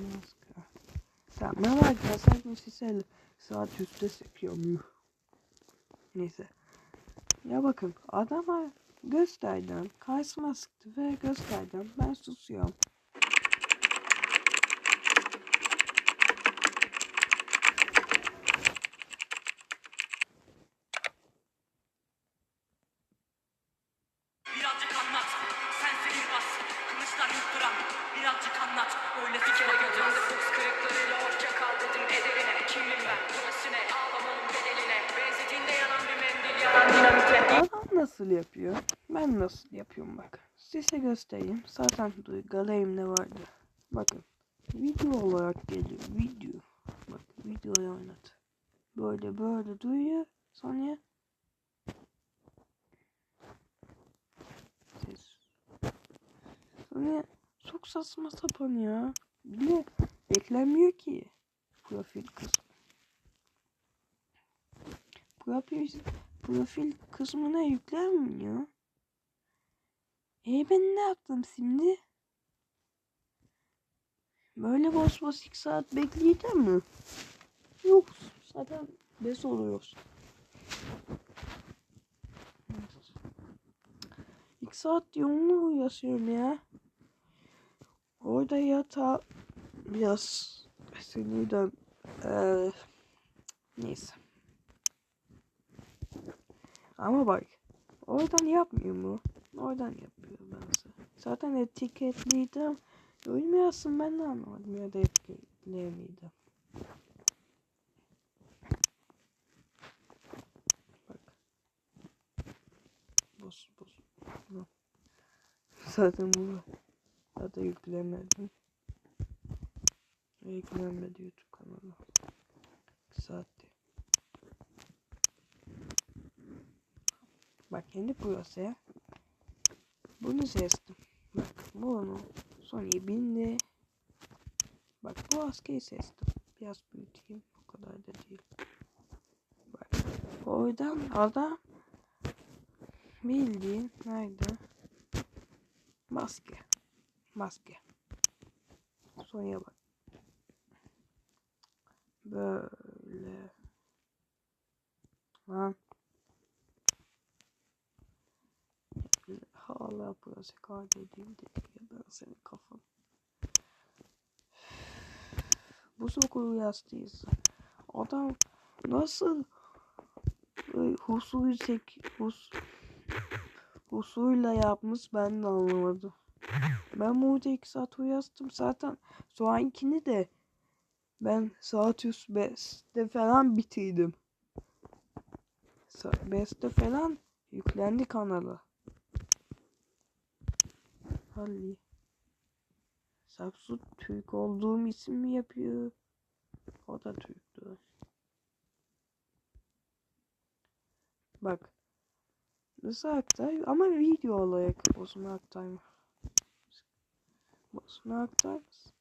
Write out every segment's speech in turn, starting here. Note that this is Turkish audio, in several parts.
maske. Tamam ya sanki size saat üstte sıkıyormuş. Neyse. Ya bakın adama gösterdim. Karşıma sıktı ve gösterdim. Ben susuyorum. Birazcık anlat, öylesi kime götürmez. Kız kırıklarıyla hoşça kal dedim ederine Kimim ben burası ne ağlamanın bedeline Benzediğinde yanan bir mendil yanan dinamitle Adam nasıl yapıyor? Ben nasıl yapıyorum bak. Size göstereyim. Zaten galerimde vardı. Bakın. Video olarak geliyor. Video. Bak videoyu oynat. Böyle böyle duyuyor. Sonra ses. Sonra çok saçma sapan ya. Bir de eklenmiyor ki. Profil kısmı. Profil profil kısmına yüklenmiyor. E ben ne yaptım şimdi? Böyle boş boş iki saat bekleyeceğim mi? Yok zaten beş oluyoruz. İki saat yoğunluğu yaşıyorum ya. Orada yatağa biraz sinirden eee neyse. Ama bak oradan yapmıyor mu? Oradan yapıyor bence. Zaten etiketliydim. Uymuyorsun ben de anlamadım ya da etiketleyemiydim. Bak. Boz boz. Bu. Zaten Zaten yüklemedim. Yüklenmedi YouTube kanalı. Saatte. Bak kendi burası ya. Bunu seçtim. Bak bunu. Sony'yi bindi. Bak bu askeri seçtim. Biraz büyüteyim. O kadar da değil. Bak. Oradan adam bildiğin nerede? Maske. Maske. Sony'ye bak. Böyle. Lan. Hala burası kaydedildi diye ben senin kafan. Bu sokulu yastıyız. Adam nasıl e, husuyu sek hus husuyla yapmış ben de anlamadım. Ben burada iki saat uyastım zaten şu ankini de ben saat üst 5'te falan bitirdim. 5'te falan yüklendi kanala. Halli. Saksu Türk olduğum isim mi yapıyor? O da Türk'tü. Bak. Nasıl aktar? Ama video olarak bozma aktarma. Bozma aktarmaz.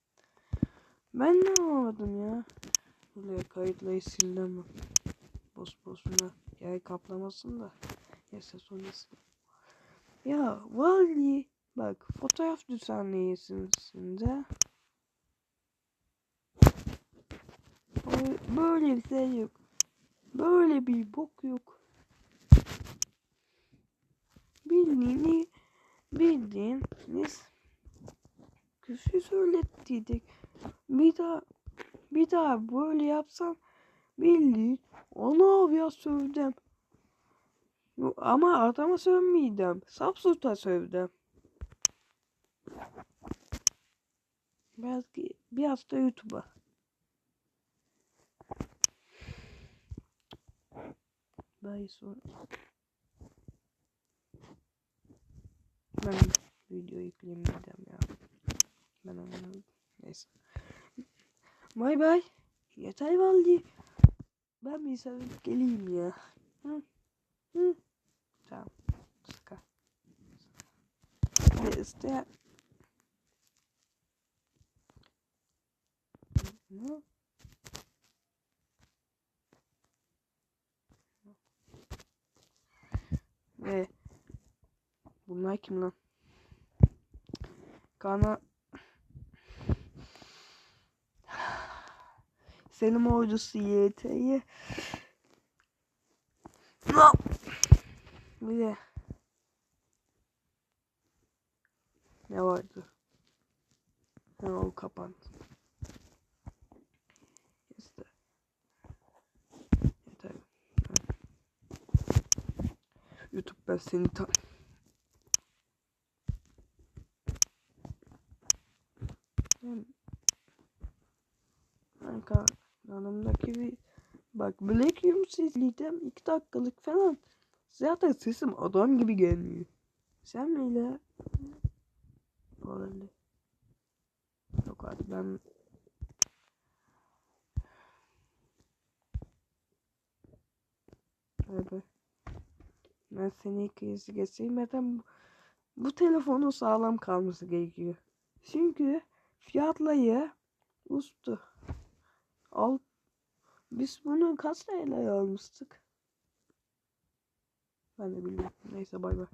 Ben ne anlamadım ya. Buraya kayıtlayı sildim. Boz bozuna yer kaplamasın da. Neyse sonrası. Ya vallahi Bak fotoğraf düzenleyesinde böyle bir şey yok. Böyle bir bok yok. Bildiğini bildiğiniz küfür söylettiydik. Bir daha bir daha böyle yapsam bildiğin onu biraz sövdüm. Ama adama sövmeydim. Sapsuta sövdüm. Belki biraz da YouTube'a. Daha sonra. Ben video yükleyemeyeceğim ya. Ben anladım. Neyse. Bay bay. Yeter vallahi. Ben bir sefer geleyim ya. Hı? Hı? Tamam. Sıkı. Ve isteyen Ne? Ve bunlar kim lan? Kana Senin ordusu YT'yi. No. Bir de ne vardı? Ha o kapandı. İşte. Yeter. YouTube ben seni ta Ben- Kanka bak Black Yums izleyeceğim 2 dakikalık falan. Zaten sesim adam gibi gelmiyor. Sen neyle? Olabilir. Yok artık ben Evet. Ben seni kez geçirmeden bu, bu telefonun sağlam kalması gerekiyor. Çünkü fiyatlayı ustu. Al. Biz bunu kaç TL almıştık? Ben de bilmiyorum. Neyse bay bay.